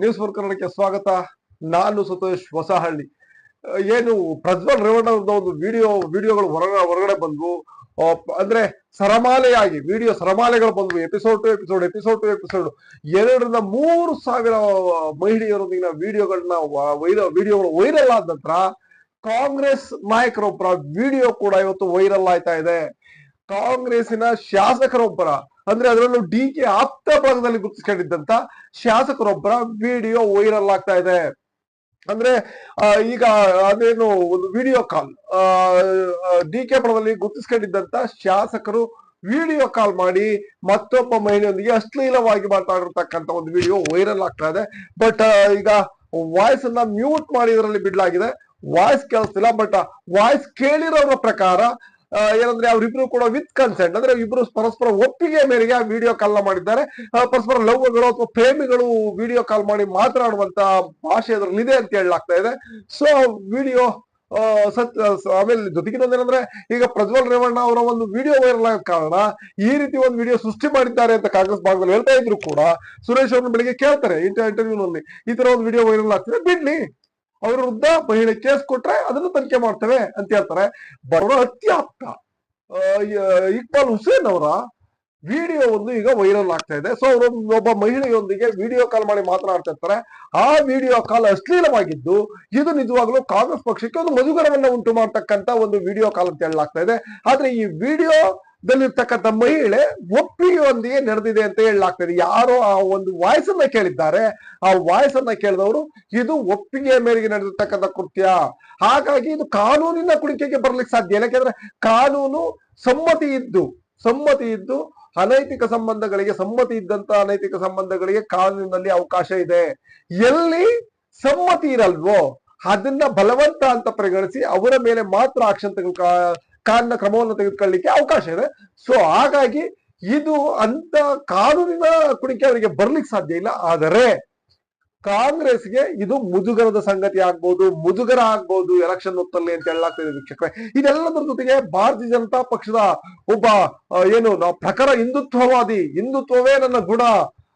News four ಕನ್ನಡಕ್ಕೆ ಸ್ವಾಗತ. ನಾನು ಸತೋಷ್ ಹೊಸಹಳ್ಳಿ. ಏನು ಪ್ರಜ್ವಲ್ ರೇವಣ್ಣ ಅವ್ರದ್ದು ಒಂದು ವಿಡಿಯೋ ವಿಡಿಯೋಗಳು ಹೊರಗ, ಹೊರಗಡೆ ಬಂದ್ವು. ಅಂದ್ರೆ ಸರಮಾಲೆಯಾಗಿ ವಿಡಿಯೋ ಸರಮಾಲೆಗಳು ಬಂದ್ವು. Episode to episode episode to episode ಎರಡರಿಂದ ಮೂರು ಸಾವಿರ ಮಹಿಳೆಯರೊಂದಿಗಿನ ವಿಡಿಯೋಗಳನ್ನ ವೈರ ವಿಡಿಯೋಗಳು ವೈರಲ್ ಆದ ನಂತರ ಕಾಂಗ್ರೆಸ್ ನಾಯಕರೊಬ್ಬರ ವಿಡಿಯೋ ಕೂಡ ಇವತ್ತು ವೈರಲ್ ಆಯ್ತಾ ಇದೆ. ಕಾಂಗ್ರೆಸ್ಸಿನ ಶಾಸಕರೊಬ್ಬರ ಅಂದ್ರೆ ಅದರಲ್ಲೂ ಡಿ ಕೆ ಆಪ್ತ ಭಾಗದಲ್ಲಿ ಗುರುತಿಸ್ಕೊಂಡಿದ್ದಂತ ಶಾಸಕರೊಬ್ಬರ ವಿಡಿಯೋ ವೈರಲ್ ಆಗ್ತಾ ಇದೆ. ಅಂದ್ರೆ ಈಗ ಅದೇನು ಒಂದು ವಿಡಿಯೋ ಕಾಲ್ ಡಿ ಕೆ ಪರದಲ್ಲಿ ಗುರುತಿಸ್ಕೊಂಡಿದ್ದಂತ ಶಾಸಕರು ವಿಡಿಯೋ ಕಾಲ್ ಮಾಡಿ ಮತ್ತೊಬ್ಬ ಮಹಿಳೆಯೊಂದಿಗೆ ಅಶ್ಲೀಲವಾಗಿ ಮಾತಾಡಿರ್ತಕ್ಕಂತ ಒಂದು ವಿಡಿಯೋ ವೈರಲ್ ಆಗ್ತಾ ಇದೆ. ಬಟ್ ಈಗ ವಾಯ್ಸ್ ಅನ್ನ ಮ್ಯೂಟ್ ಮಾಡಿ ಇದರಲ್ಲಿ ಬಿಡ್ಲಾಗಿದೆ. ವಾಯ್ಸ್ ಕೇಳಿಸ್ತಿಲ್ಲ, ಬಟ್ ವಾಯ್ಸ್ ಕೇಳಿರೋರ ಪ್ರಕಾರ ಏನಂದ್ರೆ ಅವರಿಬ್ರು ಕೂಡ ವಿತ್ ಕನ್ಸೆಂಟ್ ಅಂದ್ರೆ ಇಬ್ರು ಪರಸ್ಪರ ಒಪ್ಪಿಗೆ ಮೇರೆಗೆ ಆ ವಿಡಿಯೋ ಕಾಲ್ ಮಾಡಿದ್ದಾರೆ. ಪರಸ್ಪರ ಲವ್ಗಳು ಅಥವಾ ಪ್ರೇಮಿಗಳು ವಿಡಿಯೋ ಕಾಲ್ ಮಾಡಿ ಮಾತನಾಡುವಂತ ಭಾಷೆ ಅದರಲ್ಲಿದೆ ಅಂತ ಹೇಳಲಾಗ್ತಾ ಇದೆ. ಸೊ ವಿಡಿಯೋ ಸತ್ ಆಮೇಲೆ ಜೊತೆಗಿನೊಂದೇನಂದ್ರೆ ಈಗ ಪ್ರಜ್ವಲ್ ರೇವಣ್ಣ ಅವರ ಒಂದು ವಿಡಿಯೋ ವೈರಲ್ ಆಗ ಕಾರಣ ಈ ರೀತಿ ಒಂದು ವಿಡಿಯೋ ಸೃಷ್ಟಿ ಮಾಡಿದ್ದಾರೆ ಅಂತ ಕಾಂಗ್ರೆಸ್ ಭಾಗದಲ್ಲಿ ಹೇಳ್ತಾ ಇದ್ರು ಕೂಡ ಸುರೇಶ್ ಅವ್ರನ್ನ ಬೆಳಿಗ್ಗೆ ಕೇಳ್ತಾರೆ ಇಂಟರ್ವ್ಯೂನಲ್ಲಿ ಈ ತರ ಒಂದು ವಿಡಿಯೋ ವೈರಲ್ ಆಗ್ತದೆ. ಬಿಡ್ಲಿ. ಅವ್ರ ವಿರುದ್ಧ ಮಹಿಳೆ ಕೇಸ್ ಕೊಟ್ರೆ ಅದನ್ನು ತನಿಖೆ ಮಾಡ್ತೇವೆ ಅಂತ ಹೇಳ್ತಾರೆ. ಬರೋ ಅತ್ಯಾಪ್ತ. ಇಕ್ಬಾಲ್ ಹುಸೇನ್ ಅವರ ವಿಡಿಯೋ ಒಂದು ಈಗ ವೈರಲ್ ಆಗ್ತಾ ಇದೆ. ಸೊ ಅವರು ಒಬ್ಬ ಮಹಿಳೆಯೊಂದಿಗೆ ವಿಡಿಯೋ ಕಾಲ್ ಮಾಡಿ ಮಾತನಾಡ್ತಾ ಇರ್ತಾರೆ. ಆ ವಿಡಿಯೋ ಕಾಲ್ ಅಶ್ಲೀಲವಾಗಿದ್ದು ಇದು ನಿಜವಾಗ್ಲೂ ಕಾಂಗ್ರೆಸ್ ಪಕ್ಷಕ್ಕೆ ಒಂದು ಮಧುಗರವನ್ನು ಉಂಟು ಮಾಡ್ತಕ್ಕಂತ ಒಂದು ವಿಡಿಯೋ ಕಾಲ್ ಅಂತ ಹೇಳಲಾಗ್ತಾ ಇದೆ. ಆದ್ರೆ ಈ ವಿಡಿಯೋದಲ್ಲಿರ್ತಕ್ಕಂಥ ಮಹಿಳೆ ಒಪ್ಪಿಗೆಯೊಂದಿಗೆ ನಡೆದಿದೆ ಅಂತ ಹೇಳಲಾಗ್ತದೆ ಯಾರೋ ಆ ಒಂದು ವಾಯ್ಸ್ ಅನ್ನ ಕೇಳಿದ್ದಾರೆ. ಆ ವಾಯ್ಸ್ ಅನ್ನ ಕೇಳಿದವರು, ಇದು ಒಪ್ಪಿಗೆಯ ಮೇರೆಗೆ ನಡೆದಿರ್ತಕ್ಕಂಥ ಕೃತ್ಯ. ಹಾಗಾಗಿ ಇದು ಕಾನೂನಿನ ಕುಣಿಕೆಗೆ ಬರ್ಲಿಕ್ಕೆ ಸಾಧ್ಯ. ಯಾಕೆಂದ್ರೆ ಕಾನೂನು ಸಮ್ಮತಿ ಇದ್ದು ಸಮ್ಮತಿ ಇದ್ದು, ಅನೈತಿಕ ಸಂಬಂಧಗಳಿಗೆ ಸಮ್ಮತಿ ಇದ್ದಂತ ಅನೈತಿಕ ಸಂಬಂಧಗಳಿಗೆ ಕಾನೂನಿನಲ್ಲಿ ಅವಕಾಶ ಇದೆ. ಎಲ್ಲಿ ಸಮ್ಮತಿ ಇರಲ್ವೋ, ಅದನ್ನ ಬಲವಂತ ಅಂತ ಪರಿಗಣಿಸಿ ಅವರ ಮೇಲೆ ಮಾತ್ರ ಆಕ್ಷನ್ ಕಾನೂನಿನ ಕ್ರಮವನ್ನು ತೆಗೆದುಕೊಳ್ಳಲಿಕ್ಕೆ ಅವಕಾಶ ಇದೆ. ಸೊ ಹಾಗಾಗಿ ಇದು ಅಂತ ಕಾನೂನಿನ ಕುಣಿಕೆ ಅವರಿಗೆ ಬರ್ಲಿಕ್ಕೆ ಸಾಧ್ಯ ಇಲ್ಲ. ಆದರೆ ಕಾಂಗ್ರೆಸ್ಗೆ ಇದು ಮುಜುಗರದ ಸಂಗತಿ ಆಗ್ಬೋದು ಮುದುಗರ ಆಗ್ಬೋದು, ಎಲೆಕ್ಷನ್ ಹೊತ್ತಲ್ಲಿ ಅಂತ ಹೇಳಲಾಗ್ತದೆ ವೀಕ್ಷಕರೇ. ಇದೆಲ್ಲದರ ಜೊತೆಗೆ ಭಾರತೀಯ ಜನತಾ ಪಕ್ಷದ ಒಬ್ಬ ಏನು, ಪ್ರಖರ ಹಿಂದುತ್ವವಾದಿ, ಹಿಂದುತ್ವವೇ ನನ್ನ ಗುಣ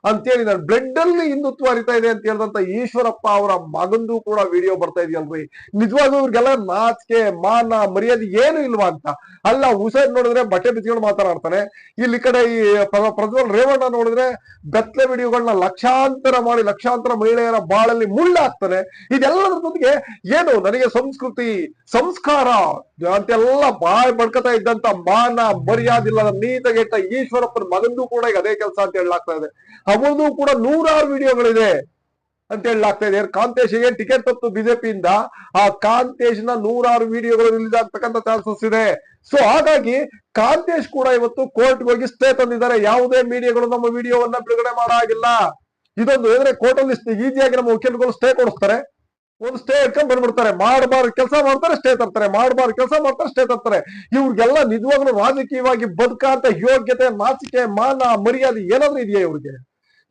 ಅಂತೇಳಿ ನಾನು ಬ್ಲಡ್ ಅಲ್ಲಿ ಹಿಂದುತ್ವ ಹರಿತಾ ಇದೆ ಅಂತ ಹೇಳಿದಂತ ಈಶ್ವರಪ್ಪ ಅವರ ಮಗಂದು ಕೂಡ ವಿಡಿಯೋ ಬರ್ತಾ ಇದೆಯಲ್ರಿ. ನಿಜವಾಗ್ಲೂ ಇವ್ರಿಗೆಲ್ಲ ನಾಚಿಕೆ, ಮಾನ, ಮರ್ಯಾದೆ ಏನು ಇಲ್ವಾ ಅಂತ. ಅಲ್ಲ, ಹುಸೇನ್ ನೋಡಿದ್ರೆ ಬಟ್ಟೆ ಬಿಚ್ಕೊಂಡು ಮಾತನಾಡ್ತಾನೆ ಇಲ್ಲಿ ಕಡೆ ಈ ಪ್ರ- ಪ್ರಜ್ವಲ್ ರೇವಣ್ಣ ನೋಡಿದ್ರೆ ಬೆತ್ತಲೆ ವಿಡಿಯೋಗಳನ್ನ ಲಕ್ಷಾಂತರ ಮಾಡಿ, ಲಕ್ಷಾಂತರ ಮಹಿಳೆಯರ ಬಾಳಲ್ಲಿ ಮುಳ್ಳಾಗ್ತಾನೆ ಇದೆಲ್ಲದರ ಜೊತೆಗೆ ಏನು ನನಗೆ ಸಂಸ್ಕೃತಿ, ಸಂಸ್ಕಾರ ಅಂತೆಲ್ಲ ಬಾಯ್ ಬಡ್ಕತಾ ಇದ್ದಂತ ಮಾನ ಮರ್ಯಾದಿಲ್ಲದ ನೀತಗೆಟ್ಟ ಈಶ್ವರಪ್ಪನ ಮಗಂದು ಕೂಡ ಈಗ ಅದೇ ಕೆಲಸ ಅಂತ ಹೇಳಲಾಗ್ತಾ ಇದೆ. ಅವರದು ಕೂಡ ನೂರಾರು ವಿಡಿಯೋಗಳಿದೆ ಅಂತ ಹೇಳಲಾಗ್ತಾ ಇದೆ. ಕಾಂತೇಶ್ಗೆ ಟಿಕೆಟ್ ತತ್ತು ಬಿಜೆಪಿಯಿಂದ. ಆ ಕಾಂತೇಶ್ನ ನೂರಾರು ವಿಡಿಯೋಗಳು ರಿಲೀಸ್ ಆಗ್ತಕ್ಕಂಥ ಚಾನ್ಸಸ್ ಇದೆ. ಸೊ ಹಾಗಾಗಿ ಕಾಂತೇಶ್ ಕೂಡ ಇವತ್ತು ಕೋರ್ಟ್ ಹೋಗಿ ಸ್ಟೇ ತಂದಿದ್ದಾರೆ. ಯಾವುದೇ ಮೀಡಿಯಾಗಳು ನಮ್ಮ ವಿಡಿಯೋವನ್ನ ಬಿಡುಗಡೆ ಮಾಡಾಗಿಲ್ಲ. ಇದೊಂದು ಏನಂದ್ರೆ ಕೋರ್ಟ್ ಅಲ್ಲಿ ಈಸಿಯಾಗಿ ನಮ್ಮ ವಕೀಲರುಗಳು ಸ್ಟೇ ಕೊಡಿಸ್ತಾರೆ. ಒಂದು ಸ್ಟೇ ಇಟ್ಕೊಂಡ್ ಬಂದ್ಬಿಡ್ತಾರೆ. ಮಾಡಬಾರ್ದು ಕೆಲಸ ಮಾಡ್ತಾರೆ ಸ್ಟೇ ತರ್ತಾರೆ. ಮಾಡಬಾರ್ದು ಕೆಲಸ ಮಾಡ್ತಾರೆ ಸ್ಟೇ ತರ್ತಾರೆ. ಇವ್ರಿಗೆಲ್ಲ ನಿಜವಾಗ್ಲೂ ರಾಜಕೀಯವಾಗಿ ಬದುಕಂತ ಯೋಗ್ಯತೆ, ನಾಚಿಕೆ, ಮಾನ, ಮರ್ಯಾದೆ ಏನಾದ್ರೂ ಇದೆಯಾ ಇವ್ರಿಗೆ?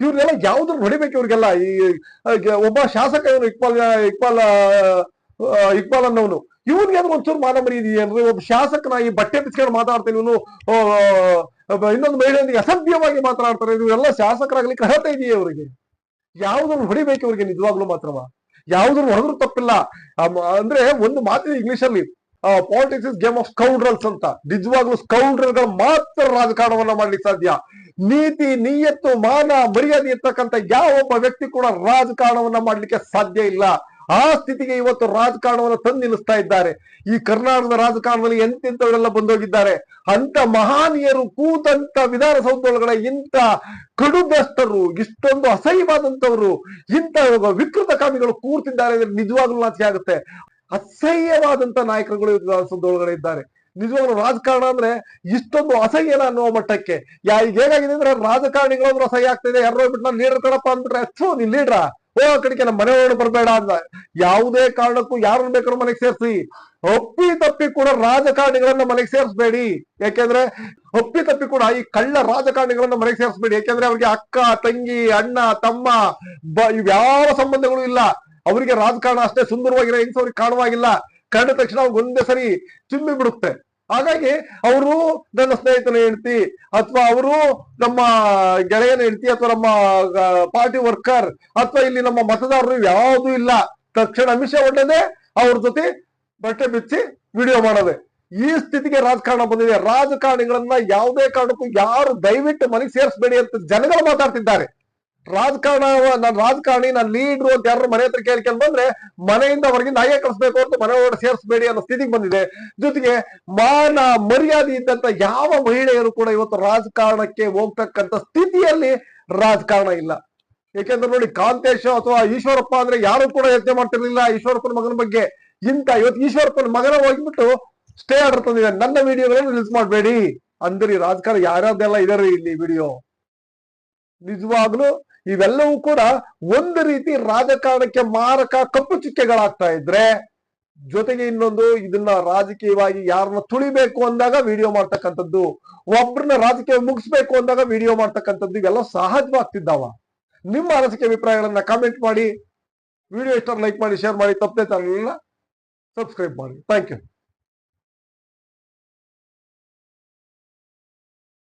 ಇವ್ರಿಗೆಲ್ಲ ಯಾವ್ದ್ರ ಹೊಡಿಬೇಕು ಇವ್ರಿಗೆಲ್ಲ. ಈ ಒಬ್ಬ ಶಾಸಕ ಇವನು ಇಕ್ಬಾಲ್ ಇಕ್ಬಾಲ್ ಇಕ್ಬಾಲ್ ಅನ್ನೋನು ಇವನ್ಗೆ ಒಂಚೂರು ಮಾನ ಮರ್ಯಾದೆ ಅಂದ್ರೆ ಒಬ್ಬ ಶಾಸಕನ ಈ ಬಟ್ಟೆ ಬಿಚ್ಕೊಂಡು ಮಾತಾಡ್ತೇನೆ ಇವನು ಇನ್ನೊಂದು ಮಹಿಳೆಯೊಂದಿಗೆ ಅಸಭ್ಯವಾಗಿ ಮಾತನಾಡ್ತಾರೆ. ಇವರೆಲ್ಲ ಶಾಸಕರಾಗ್ಲಿಕ್ಕೆ ಅರ್ಹತೆ ಇದೆಯೇ ಅವರಿಗೆ ಯಾವ್ದನ್ನು ಹೊಡಿಬೇಕು ಇವ್ರಿಗೆ ನಿಜವಾಗ್ಲೂ ಮಾತ್ರವ? ಯಾವ್ದನ್ನು ಹೊಡೆದ್ರು ತಪ್ಪಿಲ್ಲ. ಅಂದ್ರೆ ಒಂದು ಮಾತು ಇಂಗ್ಲಿಷ್ ಅಲ್ಲಿ politics is game of scoundrels ಅಂತ. ನಿಜವಾಗ್ಲೂ ಸ್ಕೌಂಡ್ರಲ್ಗಳು ಮಾತ್ರ ರಾಜಕಾರಣವನ್ನ ಮಾಡ್ಲಿಕ್ಕೆ ಸಾಧ್ಯ. ನೀತಿ, ನಿಯತ್ತು, ಮಾನ, ಮರ್ಯಾದೆ ಇರ್ತಕ್ಕಂಥ ಯಾವ ಒಬ್ಬ ವ್ಯಕ್ತಿ ಕೂಡ ರಾಜಕಾರಣವನ್ನ ಮಾಡ್ಲಿಕ್ಕೆ ಸಾಧ್ಯ ಇಲ್ಲ. ಆ ಸ್ಥಿತಿಗೆ ಇವತ್ತು ರಾಜಕಾರಣವನ್ನು ತಂದು ನಿಲ್ಲಿಸ್ತಾ ಇದ್ದಾರೆ. ಈ ಕರ್ನಾಟಕದ ರಾಜಕಾರಣದಲ್ಲಿ ಎಂತೆಂಥವರೆಲ್ಲ ಬಂದೋಗಿದ್ದಾರೆ? ಅಂತ ಮಹಾನೀಯರು ಕೂತಂತ ವಿಧಾನಸೌಧದೊಳಗಡೆ ಇಂಥ ಕಡುಬಸ್ತರು, ಇಷ್ಟೊಂದು ಅಸಹ್ಯವಾದಂತವರು ಇಂಥ ವಿಕೃತ ಕಾಮಿಗಳು ಕೂರ್ತಿದ್ದಾರೆ ಅಂದ್ರೆ ನಿಜವಾಗ್ಲೂ ನಾಚಿಕೆ ಆಗುತ್ತೆ. ಅಸಹ್ಯವಾದಂತ ನಾಯಕರುಗಳು ವಿಧಾನಸೌಧದೊಳಗಡೆ ಇದ್ದಾರೆ. ನಿಜವಾಗ್ಲೂ ರಾಜಕಾರಣ ಅಂದ್ರೆ ಇಷ್ಟೊಂದು ಅಸಹ್ಯನ ಅನ್ನೋ ಮಟ್ಟಕ್ಕೆ. ಯಾ, ಈಗ ಹೇಗಾಗಿದೆ ಅಂದ್ರೆ ರಾಜಕಾರಣಿಗಳು ಅಂದ್ರೆ ಅಸಹ್ಯ ಆಗ್ತಿದೆ, ಯಾರೋ ಬಿಟ್ಟು ನಾನು ಲೀಡರ್ ಕಣಪ್ಪ ಅಂದ್ಬಿಟ್ರೆ ಅಷ್ಟು ನೀನ್ ಲೀಡ್ರ ಓ ಕಡೆಗೆ ನಮ್ಮ ಮನೆಯೊಳಗೆ ಬರಬೇಡ ಅಂತ. ಯಾವುದೇ ಕಾರಣಕ್ಕೂ ಯಾರನ್ನ ಬೇಕಾದ್ರೂ ಮನೆಗೆ ಸೇರಿಸಿ. ಒಪ್ಪಿ ತಪ್ಪಿ ಕೂಡ ರಾಜಕಾರಣಿಗಳನ್ನ ಮನೆಗೆ ಸೇರಿಸಬೇಡಿ. ಯಾಕೆಂದ್ರೆ ಒಪ್ಪಿ ತಪ್ಪಿ ಕೂಡ ಈ ಕಳ್ಳ ರಾಜಕಾರಣಿಗಳನ್ನ ಮನೆಗೆ ಸೇರಿಸಬೇಡಿ. ಯಾಕೆಂದ್ರೆ ಅವ್ರಿಗೆ ಅಕ್ಕ, ತಂಗಿ, ಅಣ್ಣ, ತಮ್ಮ, ಬ, ಇವ್ಯಾವ ಸಂಬಂಧಗಳು ಇಲ್ಲ. ಅವರಿಗೆ ರಾಜಕಾರಣ ಅಷ್ಟೇ ಸುಂದರವಾಗಿರೋ ಹೆಂಗ್ಸ ಅವ್ರಿಗೆ ಕಾಣುವಾಗಿಲ್ಲ. ಕಂಡ ತಕ್ಷಣ ಒಂದೇ ಸರಿ ತುಂಬಿ ಬಿಡುತ್ತೆ. ಹಾಗಾಗಿ ಅವರು ನನ್ನ ಸ್ನೇಹಿತನ ಹೆಂಡತಿ ಅಥವಾ ಅವರು ನಮ್ಮ ಗೆಳೆಯನ ಹೆಂಡತಿ ಅಥವಾ ನಮ್ಮ ಪಾರ್ಟಿ ವರ್ಕರ್ ಅಥವಾ ಇಲ್ಲಿ ನಮ್ಮ ಮತದಾರರು ಯಾವುದೂ ಇಲ್ಲ. ತಕ್ಷಣ ಅಮಿಷ ಒಡ್ಡದೆ ಅವ್ರ ಜೊತೆ ಬಟ್ಟೆ ಬಿಚ್ಚಿ ವಿಡಿಯೋ ಮಾಡೋದೆ. ಈ ಸ್ಥಿತಿಗೆ ರಾಜಕಾರಣ ಬಂದಿದೆ. ರಾಜಕಾರಣಿಗಳನ್ನ ಯಾವುದೇ ಕಾರಣಕ್ಕೂ ಯಾರು ದಯವಿಟ್ಟು ಮನೆಗೆ ಸೇರಿಸಬೇಡಿ ಅಂತ ಜನಗಳು ಮಾತಾಡ್ತಿದ್ದಾರೆ. ರಾಜಕಾರಣ ನಾನು ರಾಜಕಾರಣಿ, ನಾನು ಲೀಡ್ರು ಅಂತ ಯಾರು ಮನೆ ಹತ್ರ ಕೇಳ್ಕೊಂಡು ಬಂದ್ರೆ ಮನೆಯಿಂದ ಹೊರಗೆ ನಾಯೇ ಕಳಿಸ್ಬೇಕು ಅಂತ ಮನೆ ಒಳಗಡೆ ಸೇರಿಸಬೇಡಿ ಅನ್ನೋ ಸ್ಥಿತಿಗೆ ಬಂದಿದೆ. ಜೊತೆಗೆ ಮಾನ ಮರ್ಯಾದೆ ಇದ್ದಂತ ಯಾವ ಮಹಿಳೆಯರು ಕೂಡ ಇವತ್ತು ರಾಜಕಾರಣಕ್ಕೆ ಹೋಗ್ತಕ್ಕಂಥ ಸ್ಥಿತಿಯಲ್ಲಿ ರಾಜಕಾರಣ ಇಲ್ಲ. ಏಕೆಂದ್ರೆ ನೋಡಿ ಕಾಂತೇಶ್ ಅಥವಾ ಈಶ್ವರಪ್ಪ ಅಂದ್ರೆ ಯಾರು ಕೂಡ ಯೋಚನೆ ಮಾಡ್ತಿರ್ಲಿಲ್ಲ ಈಶ್ವರಪ್ಪನ ಮಗನ ಬಗ್ಗೆ. ಇಂತ ಇವತ್ತು ಈಶ್ವರಪ್ಪನ ಮಗನ ಹೋಗ್ಬಿಟ್ಟು ಸ್ಟೇ ಆರ್ಡರ್ ತಂದಿದೆ. ನನ್ನ ವಿಡಿಯೋಗಳನ್ನು ರಿಲೀಸ್ ಮಾಡಬೇಡಿ. ಅಂದ್ರಿ ರಾಜಕಾರಣ ಯಾರ್ಯಾರ್ದೆಲ್ಲ ಇದಾರೆ ಇಲ್ಲಿ ವಿಡಿಯೋ. ನಿಜವಾಗ್ಲೂ ಇವೆಲ್ಲವೂ ಕೂಡ ಒಂದು ರೀತಿ ರಾಜಕಾರಣಕ್ಕೆ ಮಾರಕ ಕಪ್ಪು ಚುಕ್ಕೆಗಳಾಗ್ತಾ ಇದ್ರೆ ಜೊತೆಗೆ ಇನ್ನೊಂದು ಇದನ್ನ ರಾಜಕೀಯವಾಗಿ ಯಾರನ್ನ ತುಳಿಬೇಕು ಅಂದಾಗ ವಿಡಿಯೋ ಮಾಡ್ತಕ್ಕಂಥದ್ದು, ಒಬ್ರನ್ನ ರಾಜಕೀಯ ಮುಗಿಸ್ಬೇಕು ಅಂದಾಗ ವಿಡಿಯೋ ಮಾಡ್ತಕ್ಕಂಥದ್ದು ಇವೆಲ್ಲ ಸಹಜವಾಗ್ತಿದ್ದಾವ. ನಿಮ್ಮ ಅನಿಸಿಕೆ ಅಭಿಪ್ರಾಯಗಳನ್ನ ಕಾಮೆಂಟ್ ಮಾಡಿ, ವಿಡಿಯೋ ಇಷ್ಟ ಲೈಕ್ ಮಾಡಿ ಶೇರ್ ಮಾಡಿ, ತಪ್ಪದೆ ಚಾನಲ್ ಸಬ್ಸ್ಕ್ರೈಬ್ ಮಾಡಿ. Thank you